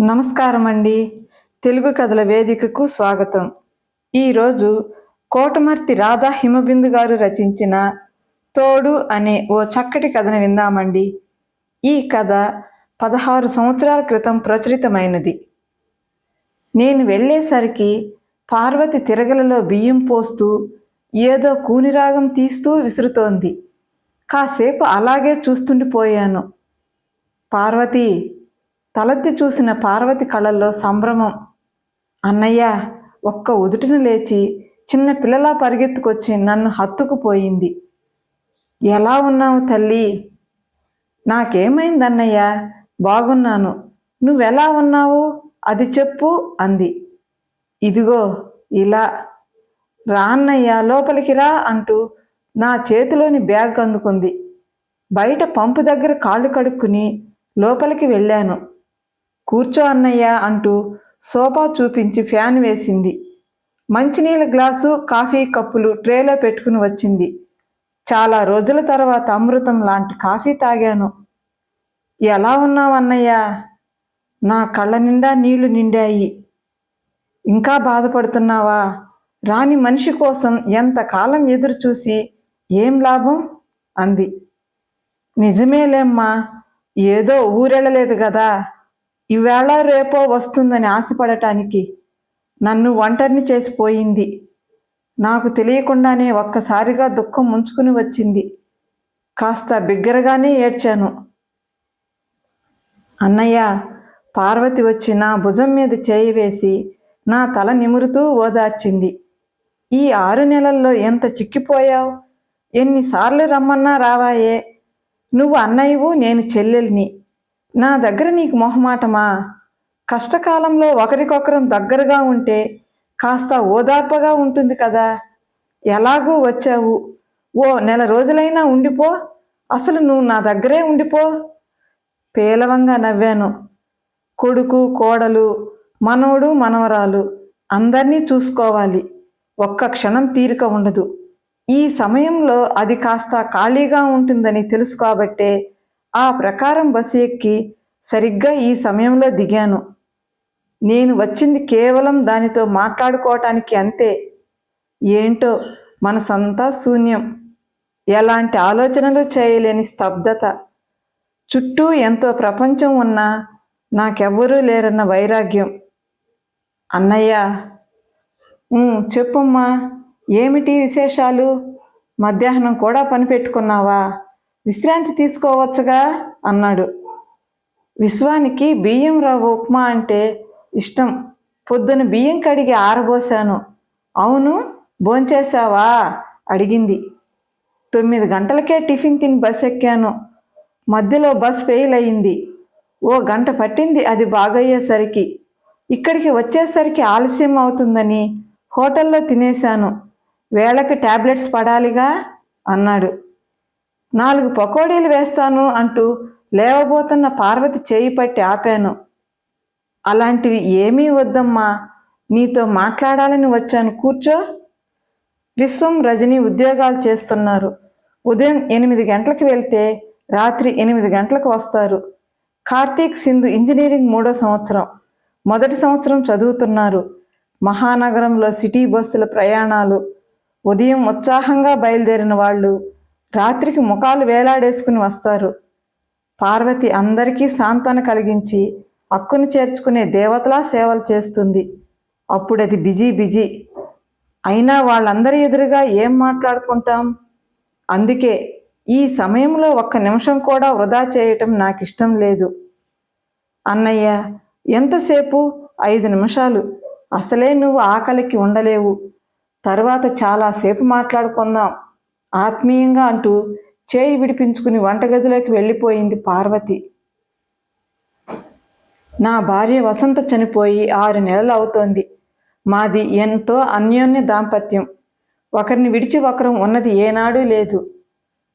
నమస్కారం అండి తెలుగు కథల వేదికకు స్వాగతం. ఈరోజు కోటమర్తి రాధా హిమబిందు గారు రచించిన తోడు అనే ఓ చక్కటి కథను విందామండి. ఈ కథ పదహారు సంవత్సరాల క్రితం ప్రచురితమైనది. నేను వెళ్ళేసరికి పార్వతి తిరగలలో బియ్యం పోస్తూ ఏదో కూనిరాగం తీస్తూ విసురుతోంది. కాసేపు అలాగే చూస్తుండిపోయాను. పార్వతి తలెత్తి చూసిన పార్వతి కళల్లో సంభ్రమం. అన్నయ్య ఒక్క ఉదుటిని లేచి చిన్న పిల్లలా పరిగెత్తుకొచ్చి నన్ను హత్తుకుపోయింది. ఎలా ఉన్నావు తల్లి? నాకేమైందన్నయ్య? బాగున్నాను. నువ్వెలా ఉన్నావు? అది చెప్పు అంది. ఇదిగో ఇలా. రా అన్నయ్య లోపలికి రా అంటూ నా చేతిలోని బ్యాగ్ అందుకుంది. బయట పంపు దగ్గర కాళ్ళు కడుక్కుని లోపలికి వెళ్ళాను. కూర్చో అన్నయ్య అంటూ సోఫా చూపించి ఫ్యాన్ వేసింది. మంచినీళ్ళ గ్లాసు కాఫీ కప్పులు ట్రేలో పెట్టుకుని వచ్చింది. చాలా రోజుల తర్వాత అమృతం లాంటి కాఫీ తాగాను. ఎలా ఉన్నావు అన్నయ్య? నా కళ్ళ నిండా నీళ్ళు నిండాయి. ఇంకా బాధపడుతున్నావా? రాని మనిషి కోసం ఎంతకాలం ఎదురు చూసి ఏం లాభం? అంది. నిజమేలేమ్మా ఏదో ఊరెళ్ళలేదు కదా. ఈవేళ రేపో వస్తుందని ఆశపడటానికి నన్ను ఒంటరిని చేసిపోయింది నాకు తెలియకుండానే ఒక్కసారిగా దుఃఖం ముంచుకుని వచ్చింది. కాస్త బిగ్గరగానే ఏడ్చాను. అన్నయ్య పార్వతి వచ్చి నా భుజం మీద చేయి వేసి నా తల నిమురుతూ ఓదార్చింది. ఈ ఆరు నెలల్లో ఎంత చిక్కిపోయావు? ఎన్నిసార్లు రమ్మన్నా రావాయే. నువ్వు అన్నయ్యవు నేను చెల్లెల్ని. నా దగ్గర నీకు మొహమాటమా? కష్టకాలంలో ఒకరికొకరం దగ్గరగా ఉంటే కాస్త ఓదార్పగా ఉంటుంది కదా. ఎలాగూ వచ్చావు? ఓ నెల రోజులైనా ఉండిపో. అసలు నువ్వు నా దగ్గరే ఉండిపో. పేలవంగా నవ్వాను. కొడుకు కోడలు మనవడు మనవరాలు అందరినీ చూసుకోవాలి. ఒక్క క్షణం తీరిక ఉండదు. ఈ సమయంలో అది కాస్త ఖాళీగా ఉంటుందని తెలుసు కాబట్టే ఆ ప్రకారం బస్సు ఎక్కి సరిగ్గా ఈ సమయంలో దిగాను. నేను వచ్చింది కేవలం దానితో మాట్లాడుకోవటానికి అంతే. ఏంటో మనసంతా శూన్యం. ఎలాంటి ఆలోచనలు చేయలేని స్తబ్దత. చుట్టూ ఎంతో ప్రపంచం ఉన్నా నాకెవ్వరూ లేరన్న వైరాగ్యం. అన్నయ్య చెప్పమ్మా ఏమిటి విశేషాలు? మధ్యాహ్నం కూడా పని పెట్టుకున్నావా విశ్రాంతి తీసుకోవచ్చుగా? అన్నాడు. విశ్వానికి బియ్యం రవ్వ ఉప్మా అంటే ఇష్టం. పొద్దున బియ్యం కడిగి ఆరబోసాను అవును భోంచేశావా? అడిగింది. తొమ్మిది గంటలకే టిఫిన్ తిని బస్ ఎక్కాను. మధ్యలో బస్ ఫెయిల్ అయింది. ఓ గంట పట్టింది అది బాగయ్యేసరికి. ఇక్కడికి వచ్చేసరికి ఆలస్యం అవుతుందని హోటల్లో తినేశాను. వేళకి టాబ్లెట్స్ పడాలిగా? అన్నాడు. నాలుగు పకోడీలు వేస్తాను అంటూ లేవబోతున్న పార్వతి చేయి పట్టి ఆపాను. అలాంటివి ఏమీ వద్దమ్మా నీతో మాట్లాడాలని వచ్చాను. కూర్చో. విశ్వం రజని ఉద్యోగాలు చేస్తున్నారు. ఉదయం ఎనిమిది గంటలకు వెళ్తే రాత్రి ఎనిమిది గంటలకు వస్తారు. కార్తీక్ సింధు ఇంజనీరింగ్ మూడో సంవత్సరం. మొదటి సంవత్సరం చదువుతున్నారు. మహానగరంలో సిటీ బస్సుల ప్రయాణాలు. ఉదయం ఉత్సాహంగా బయలుదేరిన వాళ్ళు రాత్రికి ముఖాలు వేలాడేసుకుని వస్తారు. పార్వతి అందరికీ సాంతన కలిగించి హక్కును చేర్చుకునే దేవతలా సేవలు చేస్తుంది. అప్పుడు అది బిజీ బిజీ. అయినా వాళ్ళందరి ఎదురుగా ఏం మాట్లాడుకుంటాం? అందుకే ఈ సమయంలో ఒక్క నిమిషం కూడా వృధా చేయటం నాకు ఇష్టం లేదు. అన్నయ్య ఎంతసేపు? ఐదు నిమిషాలు. అసలే నువ్వు ఆకలికి ఉండలేవు. తర్వాత చాలాసేపు మాట్లాడుకుందాం. ఆత్మీయంగా అంటూ చేయి విడిపించుకుని వంటగదిలోకి వెళ్ళిపోయింది పార్వతి. నా భార్య వసంత చనిపోయి ఆరు నెలలు అవుతోంది. మాది ఎంతో అన్యోన్య దాంపత్యం. ఒకరిని విడిచి ఒకరం ఉన్నది ఏనాడూ లేదు.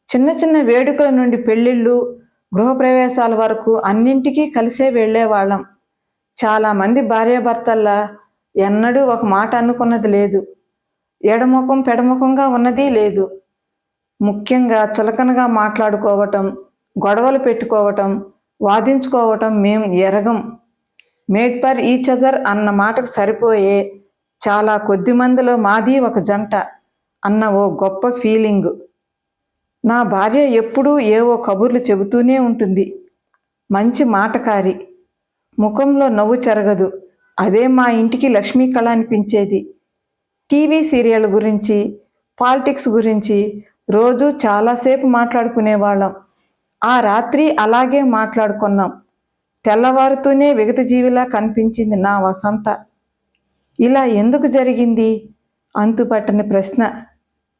చిన్న చిన్న వేడుకల నుండి పెళ్ళిళ్ళు గృహప్రవేశాల వరకు అన్నింటికీ కలిసే వెళ్ళేవాళ్ళం. చాలామంది భార్యాభర్తల్లా ఎన్నడూ ఒక మాట అనుకున్నది లేదు. ఎడముఖం పెడముఖంగా ఉన్నది లేదు. ముఖ్యంగా చులకనగా మాట్లాడుకోవటం గొడవలు పెట్టుకోవటం వాదించుకోవటం మేము ఎరగం. మేడ్ ఫర్ ఈచ్ అదర్ అన్న మాటకు సరిపోయే చాలా కొద్ది మందిలో మాది ఒక జంట అన్న ఓ గొప్ప ఫీలింగ్. నా భార్య ఎప్పుడూ ఏవో కబుర్లు చెబుతూనే ఉంటుంది. మంచి మాటకారి. ముఖంలో నవ్వు చెరగదు. అదే మా ఇంటికి లక్ష్మీ కళ అనిపించేది. టీవీ సీరియల్ గురించి పాలిటిక్స్ గురించి రోజు చాలాసేపు మాట్లాడుకునేవాళ్ళం. ఆ రాత్రి అలాగే మాట్లాడుకున్నాం. తెల్లవారుతూనే విగతజీవిలా కనిపించింది నా వసంత. ఇలా ఎందుకు జరిగింది? అంతుపట్టని ప్రశ్న.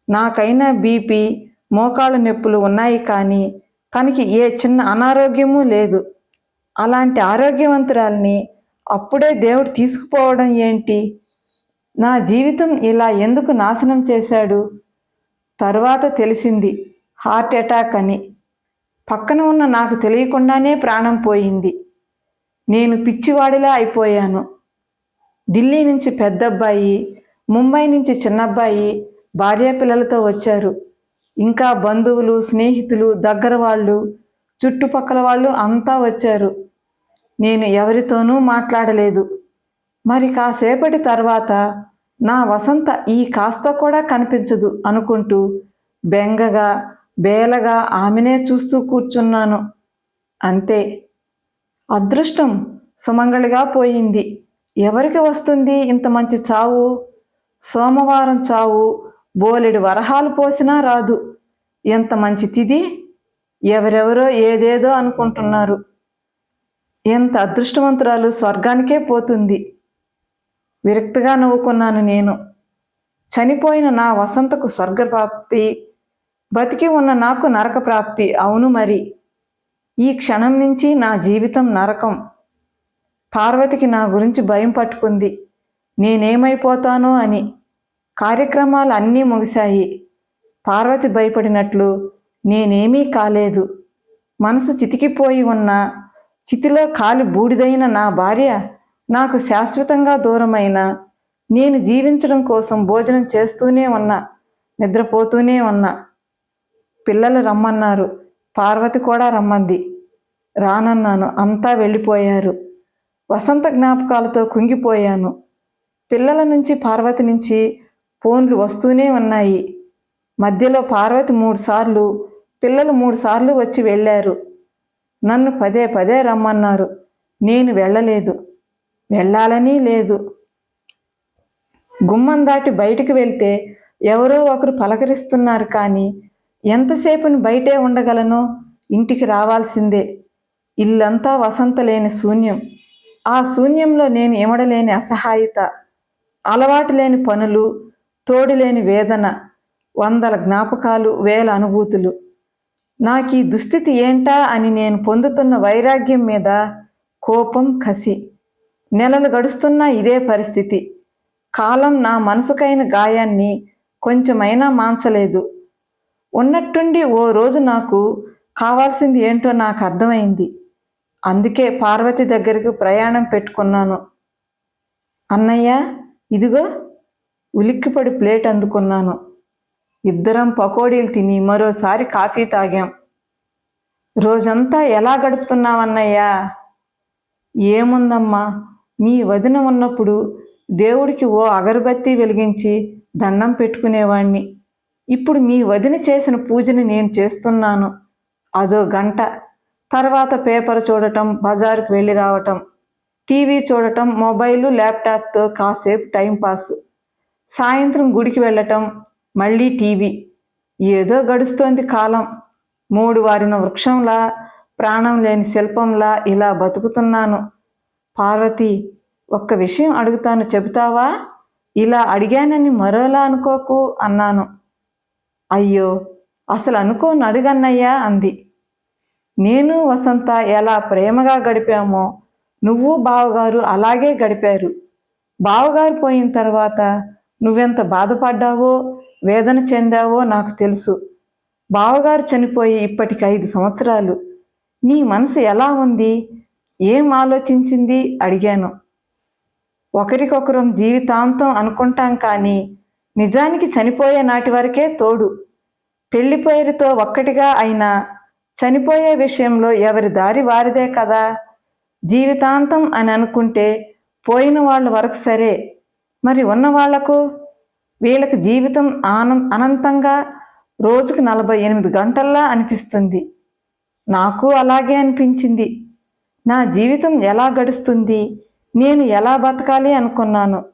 నాకైనా బీపీ మోకాళ్ళ నొప్పులు ఉన్నాయి కానీ తనకి ఏ చిన్న అనారోగ్యమూ లేదు. అలాంటి ఆరోగ్యవంతురాల్ని అప్పుడే దేవుడు తీసుకుపోవడం ఏంటి? నా జీవితం ఇలా ఎందుకు నాశనం చేశాడు? తర్వాత తెలిసింది హార్ట్ అటాక్ అని. పక్కన ఉన్న నాకు తెలియకుండానే ప్రాణం పోయింది. నేను పిచ్చివాడిలా అయిపోయాను. ఢిల్లీ నుంచి పెద్దబ్బాయి ముంబై నుంచి చిన్నబ్బాయి భార్య పిల్లలతో వచ్చారు. ఇంకా బంధువులు స్నేహితులు దగ్గర వాళ్ళు చుట్టుపక్కల వాళ్ళు అంతా వచ్చారు. నేను ఎవరితోనూ మాట్లాడలేదు. మరి కాసేపటి తర్వాత నా వసంత ఈ కాస్త కూడా కనిపించదు అనుకుంటూ బెంగగా బేలగా ఆమెనే చూస్తూ కూర్చున్నాను. అంతే. అదృష్టం సుమంగళిగా పోయింది. ఎవరికి వస్తుంది ఇంత మంచి చావు? సోమవారం చావు. బోలెడు వరహాలు పోసినా రాదు. ఎంత మంచి తిది? ఎవరెవరో ఏదేదో అనుకుంటున్నారు. ఎంత అదృష్టవంతురాలు స్వర్గానికే పోతుంది. విరక్తిగా నవ్వుకున్నాను నేను. చనిపోయిన నా వసంతకు స్వర్గప్రాప్తి బతికి ఉన్న నాకు నరక ప్రాప్తి అవును మరి ఈ క్షణం నుంచి నా జీవితం నరకం. పార్వతికి నా గురించి భయం పట్టుకుంది. నేనేమైపోతానో అని. కార్యక్రమాలు అన్నీ ముగిశాయి. పార్వతి భయపడినట్లు నేనేమీ కాలేదు. మనసు చితికిపోయి ఉన్న చితిలో కాలి బూడిదైన నా భార్య నాకు శాశ్వతంగా దూరమైన నేను జీవించడం కోసం భోజనం చేస్తూనే ఉన్నా నిద్రపోతూనే ఉన్నా. పిల్లలు రమ్మన్నారు. పార్వతి కూడా రమ్మంది. రానన్నాను. అంతా వెళ్ళిపోయారు. వసంత జ్ఞాపకాలతో కుంగిపోయాను. పిల్లల నుంచి పార్వతి నుంచి ఫోన్లు వస్తూనే ఉన్నాయి. మధ్యలో పార్వతి మూడుసార్లు పిల్లలు మూడుసార్లు వచ్చి వెళ్ళారు. నన్ను పదే పదే రమ్మన్నారు. నేను వెళ్ళలేదు. వెళ్ళాలని లేదు. గుమ్మం దాటి బయటికి వెళ్తే ఎవరో ఒకరు పలకరిస్తున్నారు కానీ ఎంతసేపుని బయటే ఉండగలను? ఇంటికి రావాల్సిందే. ఇల్లంతా వసంత లేని శూన్యం. ఆ శూన్యంలో నేను ఇమడలేని అసహాయత అలవాటు లేని పనులు తోడులేని వేదన వందల జ్ఞాపకాలు వేల అనుభూతులు. నాకు ఈ దుస్థితి ఏంటా అని నేను పొందుతున్న వైరాగ్యం మీద కోపం కసి నెలలు గడుస్తున్నా ఇదే పరిస్థితి. కాలం నా మనసుకైన గాయాన్ని కొంచెమైనా మాంచలేదు ఉన్నట్టుండి ఓ రోజు నాకు కావాల్సింది ఏంటో నాకు అర్థమైంది. అందుకే పార్వతి దగ్గరకు ప్రయాణం పెట్టుకున్నాను. అన్నయ్య ఇదిగో ఉలిక్కిపడి ప్లేట్ అందుకున్నాను. ఇద్దరం పకోడీలు తిని మరోసారి కాఫీ తాగాం. రోజంతా ఎలా గడుపుతున్నావన్నయ్యా? ఏముందమ్మా? మీ వదిన ఉన్నప్పుడు దేవుడికి ఓ అగరబత్తి వెలిగించి దండం పెట్టుకునేవాణ్ణి. ఇప్పుడు మీ వదిన చేసిన పూజని నేను చేస్తున్నాను. అదో గంట. తర్వాత పేపర్ చూడటం బజారుకు వెళ్ళి రావటం టీవీ చూడటం మొబైల్ ల్యాప్టాప్తో కాసేపు టైంపాస్ సాయంత్రం గుడికి వెళ్ళటం మళ్ళీ టీవీ. ఏదో గడుస్తోంది కాలం. మూడు వారిన వృక్షంలా ప్రాణం లేని శిల్పంలా ఇలా బతుకుతున్నాను. పార్వతి ఒక్క విషయం అడుగుతాను చెబుతావా? ఇలా అడిగానని మరోలా అనుకోకు అన్నాను. అయ్యో అసలు అనుకోని అడుగన్నయ్యా అంది. నేను వసంత ఎలా ప్రేమగా గడిపామో నువ్వు బావగారు అలాగే గడిపారు. బావగారు పోయిన తర్వాత నువ్వెంత బాధపడ్డావో వేదన చెందావో నాకు తెలుసు. బావగారు చనిపోయి ఇప్పటికి ఐదు సంవత్సరాలు. నీ మనసు ఎలా ఉంది? ఏం ఆలోచించింది? అడిగాను. ఒకరికొకరం జీవితాంతం అనుకుంటాం కానీ నిజానికి చనిపోయే నాటి వరకే తోడు. పెళ్ళి పేరుతో ఒక్కటిగా అయినా చనిపోయే విషయంలో ఎవరి దారి వారిదే కదా? జీవితాంతం అని అనుకుంటే పోయిన వాళ్ళ వరకు సరే. మరి ఉన్న వాళ్ళకు? వీళ్ళకి జీవితం ఆనం అనంతంగా రోజుకు నలభై ఎనిమిది గంటల్లా అనిపిస్తుంది. నాకు అలాగే అనిపించింది. నా జీవితం ఎలా గడుస్తుంది? నేను ఎలా బతకాలి అనుకున్నాను?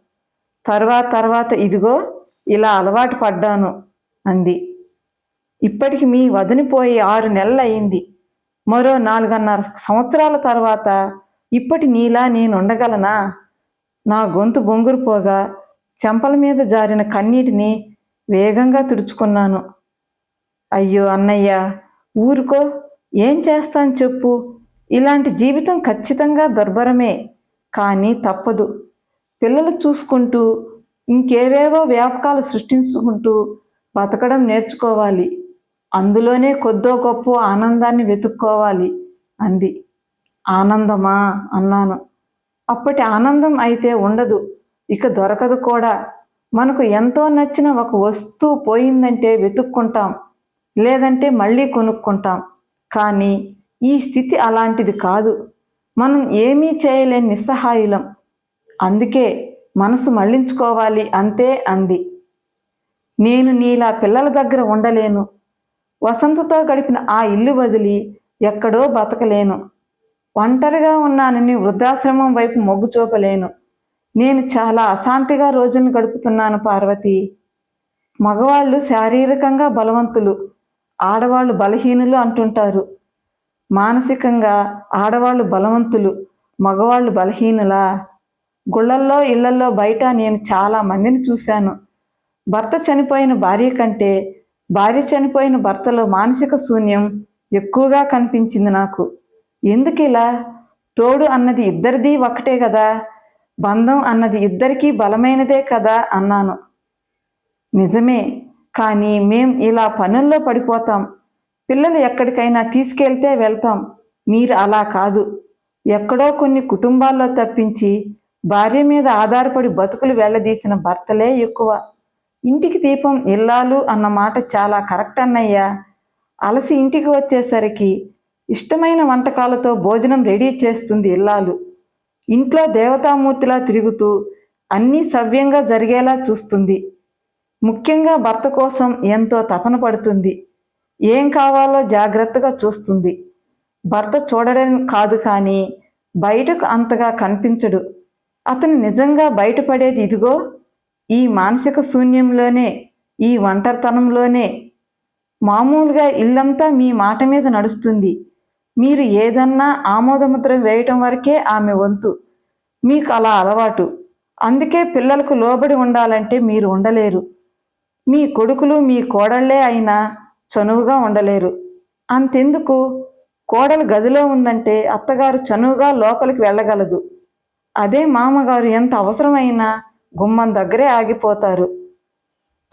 తర్వాత తర్వాత ఇదిగో ఇలా అలవాటు పడ్డాను అంది. ఇప్పటికి మీ వదిలిపోయి ఆరు నెలలు అయింది మరో నాలుగన్నర సంవత్సరాల తర్వాత ఇప్పటి నీలా నేను ఉండగలనా నా గొంతు బొంగురుపోగా చెంపల మీద జారిన కన్నీటిని వేగంగా తుడుచుకున్నాను. అయ్యో అన్నయ్య ఊరుకో ఏం చేస్తాను చెప్పు? ఇలాంటి జీవితం ఖచ్చితంగా దుర్భరమే కానీ తప్పదు. పిల్లలు చూసుకుంటూ ఇంకేవేవో వ్యాపకాలు సృష్టించుకుంటూ బతకడం నేర్చుకోవాలి. అందులోనే కొద్దో గొప్ప ఆనందాన్ని వెతుక్కోవాలి అంది. ఆనందమా? అన్నాను. అప్పటి ఆనందం అయితే ఉండదు. ఇక దొరకదు కూడా. మనకు ఎంతో నచ్చిన ఒక వస్తువు పోయిందంటే వెతుక్కుంటాం. లేదంటే మళ్ళీ కొనుక్కుంటాం. కానీ ఈ స్థితి అలాంటిది కాదు. మనం ఏమీ చేయలేని నిస్సహాయులం. అందుకే మనసు మళ్ళించుకోవాలి అంతే అంది. నేను నీలా పిల్లల దగ్గర ఉండలేను. వసంతతో గడిపిన ఆ ఇల్లు వదిలి ఎక్కడో బతకలేను. ఒంటరిగా ఉన్నానని వృద్ధాశ్రమం వైపు మొగ్గు చూపలేను. నేను చాలా అశాంతిగా రోజులను గడుపుతున్నాను పార్వతి. మగవాళ్ళు శారీరకంగా బలవంతులు ఆడవాళ్ళు బలహీనులు అంటుంటారు. మానసికంగా ఆడవాళ్ళు బలవంతులు మగవాళ్ళు బలహీనులా. గుళ్ళల్లో ఇళ్ళల్లో బయట నేను చాలా మందిని చూశాను. భర్త చనిపోయిన భార్య కంటే భార్య చనిపోయిన భర్తలో మానసిక శూన్యం ఎక్కువగా కనిపించింది నాకు. ఎందుకు ఇలా? తోడు అన్నది ఇద్దరిది ఒకటే కదా? బంధం అన్నది ఇద్దరికీ బలమైనదే కదా? అన్నాను. నిజమే కానీ మేం ఇలా పనుల్లో పడిపోతాం. పిల్లలు ఎక్కడికైనా తీసుకెళ్తే వెళ్తాం. మీరు అలా కాదు. ఎక్కడో కొన్ని కుటుంబాల్లో తప్పించి భార్య మీద ఆధారపడి బతుకులు వెళ్ళదీసిన భర్తలే ఎక్కువ. ఇంటికి దీపం ఇల్లాలు అన్న మాట చాలా కరెక్ట్ అన్నయ్యా. అలసి ఇంటికి వచ్చేసరికి ఇష్టమైన వంటకాలతో భోజనం రెడీ చేస్తుంది ఇల్లాలు. ఇంట్లో దేవతామూర్తిలా తిరుగుతూ అన్నీ సవ్యంగా జరిగేలా చూస్తుంది. ముఖ్యంగా భర్త కోసం ఎంతో తపన పడుతుంది. ఏం కావాలో జాగ్రత్తగా చూస్తుంది. భర్త చూడడం కాదు కానీ బయటకు అంతగా కనిపించడు. అతను నిజంగా బయటపడేది ఇదిగో ఈ మానసిక శూన్యంలోనే ఈ ఒంటరితనంలోనే. మామూలుగా ఇల్లంతా మీ మాట మీద నడుస్తుంది. మీరు ఏదన్నా ఆమోదముద్ర వేయటం వరకే ఆమె వంతు. మీకు అలా అలవాటు. అందుకే పిల్లలకు లోబడి ఉండాలంటే మీరు ఉండలేరు. మీ కొడుకులు మీ కోడళ్ళే అయినా చనువుగా ఉండలేరు. అంతెందుకు? కోడలు గదిలో ఉందంటే అత్తగారు చనువుగా లోపలికి వెళ్ళగలదు. అదే మామగారు ఎంత అవసరమైనా గుమ్మం దగ్గరే ఆగిపోతారు.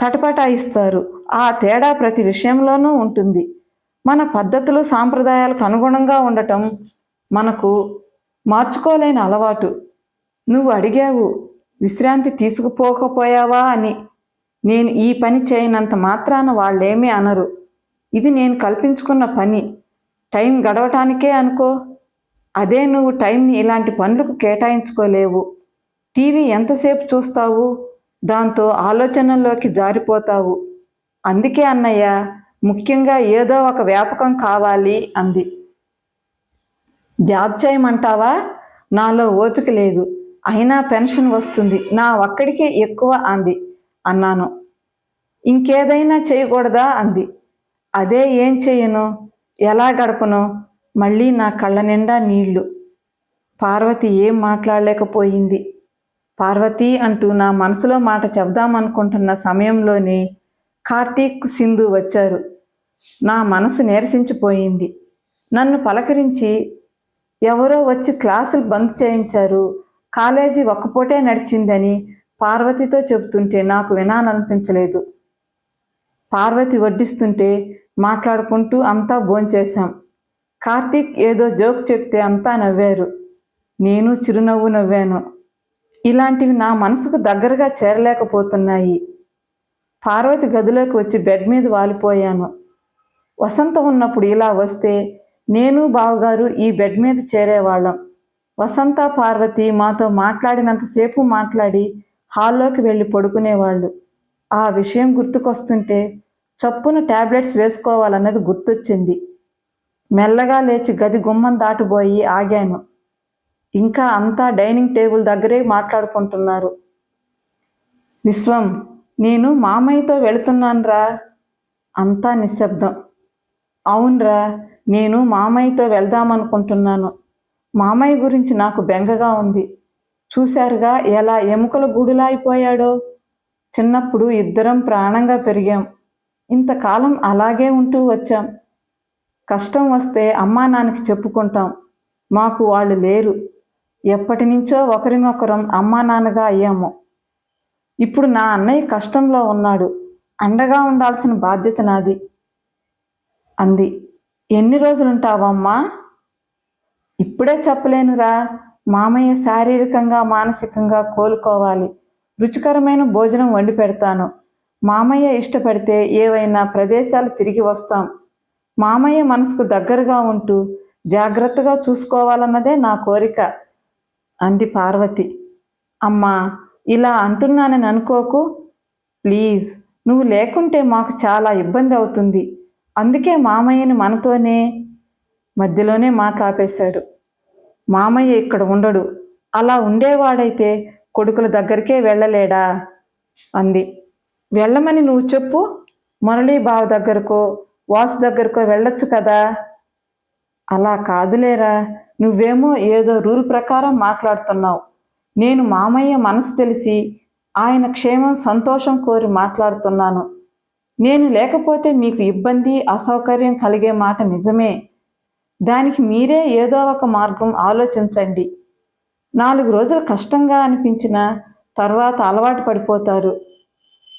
తటపటాయిస్తారు ఆ తేడా ప్రతి విషయంలోనూ ఉంటుంది. మన పద్ధతులు సాంప్రదాయాలకు అనుగుణంగా ఉండటం మనకు మార్చుకోలేని అలవాటు. నువ్వు అడిగావు విశ్రాంతి తీసుకుపోకపోయావా అని. నేను ఈ పని చేయనంత మాత్రాన వాళ్ళేమీ అనరు. ఇది నేను కల్పించుకున్న పని. టైం గడవటానికే అనుకో. అదే నువ్వు టైంని ఇలాంటి పనులకు కేటాయించుకోలేవు. టీవీ ఎంతసేపు చూస్తావు? దాంతో ఆలోచనల్లోకి జారిపోతావు. అందుకే అన్నయ్య ముఖ్యంగా ఏదో ఒక వ్యాపకం కావాలి అంది. జాబ్ చేయమంటావా? నాలో ఓపిక లేదు. అయినా పెన్షన్ వస్తుంది. నా ఒక్కడికే ఎక్కువ అంది. అన్నాను. ఇంకేదైనా చేయకూడదా? అంది. అదే ఏం చేయను? ఎలా గడపను? మళ్ళీ నా కళ్ళ నిండా నీళ్ళు. పార్వతి ఏం మాట్లాడలేకపోయింది. పార్వతి అంటూ నా మనసులో మాట చెప్దామనుకుంటున్న సమయంలోనే కార్తీక్ సింధు వచ్చారు. నా మనసు నీరసించిపోయింది. నన్ను పలకరించి ఎవరో వచ్చి క్లాసులు బంద్ చేయించారు. కాలేజీ ఒక్కపూటే నడిచిందని పార్వతితో చెబుతుంటే నాకు వినాలనిపించలేదు. పార్వతి వడ్డిస్తుంటే మాట్లాడుకుంటూ అంతా భోంచేశాం. కార్తీక్ ఏదో జోక్ చెప్తే అంతా నవ్వారు. నేను చిరునవ్వు నవ్వాను. ఇలాంటివి నా మనసుకు దగ్గరగా చేరలేకపోతున్నాయి. పార్వతి గదిలోకి వచ్చి బెడ్ మీద వాలిపోయాను. వసంత ఉన్నప్పుడు ఇలా వస్తే నేను బావగారు ఈ బెడ్ మీద చేరేవాళ్ళం. వసంత పార్వతి మాతో మాట్లాడినంతసేపు మాట్లాడి హాల్లోకి వెళ్ళి పడుకునేవాళ్ళు. ఆ విషయం గుర్తుకొస్తుంటే చప్పున టాబ్లెట్స్ వేసుకోవాలన్నది గుర్తొచ్చింది. మెల్లగా లేచి గది గుమ్మం దాటిపోయి ఆగాను. ఇంకా అంతా డైనింగ్ టేబుల్ దగ్గరే మాట్లాడుకుంటున్నారు. విశ్వం నేను మామయ్యతో వెళుతున్నానురా అంతా నిశ్శబ్దం. అవునరా నేను మామయ్యతో వెళ్దామనుకుంటున్నాను. మామయ్య గురించి నాకు బెంగగా ఉంది. చూశారుగా ఎలా ఎముకల గుడిలా అయిపోయాడో చిన్నప్పుడు ఇద్దరం ప్రాణంగా పెరిగాం. ఇంతకాలం అలాగే ఉంటూ వచ్చాం. కష్టం వస్తే అమ్మా నాన్నకి చెప్పుకుంటాం. మాకు వాళ్ళు లేరు. ఎప్పటి నుంచో ఒకరినొకరం అమ్మా నాన్నగా అయ్యాము. ఇప్పుడు నా అన్నయ్య కష్టంలో ఉన్నాడు. అండగా ఉండాల్సిన బాధ్యత నాది. అంది. ఎన్ని రోజులుంటావమ్మా? ఇప్పుడే చెప్పలేనురా. మామయ్య శారీరకంగా మానసికంగా కోలుకోవాలి. రుచికరమైన భోజనం వండి పెడతాను. మామయ్య ఇష్టపడితే ఏవైనా ప్రదేశాలు తిరిగి వస్తాం. మామయ్య మనసుకు దగ్గరగా ఉంటూ జాగ్రత్తగా చూసుకోవాలన్నదే నా కోరిక అంది పార్వతి. అమ్మా ఇలా అంటున్నానని అనుకోకు? ప్లీజ్ నువ్వు లేకుంటే మాకు చాలా ఇబ్బంది అవుతుంది. అందుకే మామయ్యని మనతోనే మధ్యలోనే మాట ఆపేశాడు మామయ్య ఇక్కడ ఉండడు. అలా ఉండేవాడైతే కొడుకుల దగ్గరికే వెళ్ళలేడా? అంది. వెళ్ళమని నువ్వు చెప్పు. మురళీ బావ దగ్గరకో వాసు దగ్గరకో వెళ్ళొచ్చు కదా? అలా కాదులేరా. నువ్వేమో ఏదో రూల్ ప్రకారం మాట్లాడుతున్నావు. నేను మామయ్య మనసు తెలిసి ఆయన క్షేమం సంతోషం కోరి మాట్లాడుతున్నాను. నేను లేకపోతే మీకు ఇబ్బంది అసౌకర్యం కలిగే మాట నిజమే. దానికి మీరే ఏదో ఒక మార్గం ఆలోచించండి. నాలుగు రోజులు కష్టంగా అనిపించిన తర్వాత అలవాటు పడిపోతారు.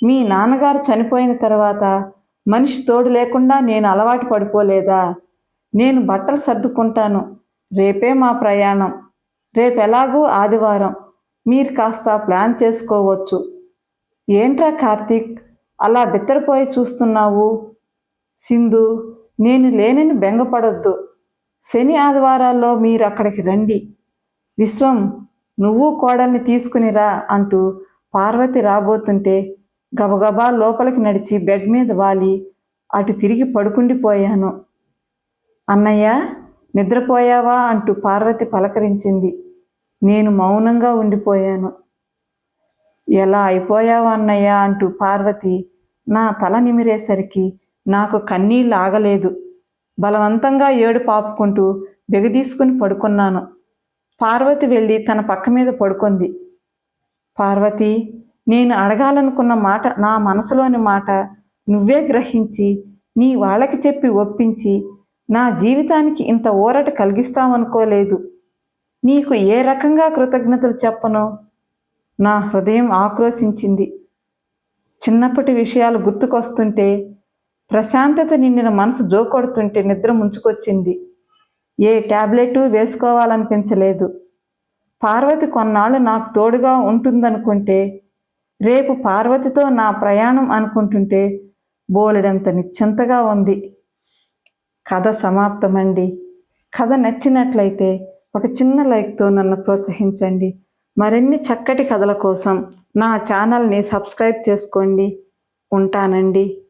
మీ నాన్నగారు చనిపోయిన తర్వాత మనిషి తోడు లేకుండా నేను అలవాటు పడిపోలేదా? నేను బట్టలు సర్దుకుంటాను. రేపే మా ప్రయాణం. రేపు ఎలాగూ ఆదివారం. మీరు కాస్త ప్లాన్ చేసుకోవచ్చు. ఏంట్రా కార్తీక్? అలా బిత్తరపోయి చూస్తున్నావు? సింధు నేను లేనని బెంగపడొద్దు. శని ఆదివారాల్లో మీరు అక్కడికి రండి. విశ్వం నువ్వు కోడల్ని తీసుకునిరా అంటూ పార్వతి రాబోతుంటే గబగబా లోపలికి నడిచి బెడ్ మీద వాలి. అటు తిరిగి పడుకుండిపోయాను అన్నయ్య నిద్రపోయావా? అంటూ పార్వతి పలకరించింది. నేను మౌనంగా ఉండిపోయాను. ఎలా అయిపోయావా అన్నయ్య? అంటూ పార్వతి నా తల నిమిరేసరికి నాకు కన్నీళ్ళు ఆగలేదు. బలవంతంగా ఏడు పాపుకుంటూ బెగదీసుకుని పడుకున్నాను. పార్వతి వెళ్ళి తన పక్క మీద పడుకుంది. పార్వతి నేను అడగాలనుకున్న మాట నా మనసులోని మాట నువ్వే గ్రహించి నీ వాళ్ళకి చెప్పి ఒప్పించి నా జీవితానికి ఇంత ఊరట కలిగిస్తామనుకోలేదు నీకు ఏ రకంగా కృతజ్ఞతలు చెప్పను? నా హృదయం ఆక్రోశించింది. చిన్నప్పటి విషయాలు గుర్తుకొస్తుంటే ప్రశాంతత నిండిన మనసు జోకొడుతుంటే నిద్ర ముంచుకొచ్చింది. ఏ టాబ్లెట్ వేసుకోవాలనిపించలేదు. పార్వతి కొన్నాళ్ళు నాకు తోడుగా ఉంటుందనుకుంటే రేపు పార్వతితో నా ప్రయాణం అనుకుంటుంటే బోలెడంత నిశ్చంతగా ఉంది. కథ సమాప్తమండి. కథ నచ్చినట్లయితే ఒక చిన్న లైక్తో నన్ను ప్రోత్సహించండి. మరిన్ని చక్కటి కథల కోసం నా ఛానల్ని సబ్స్క్రైబ్ చేసుకోండి. ఉంటానండి.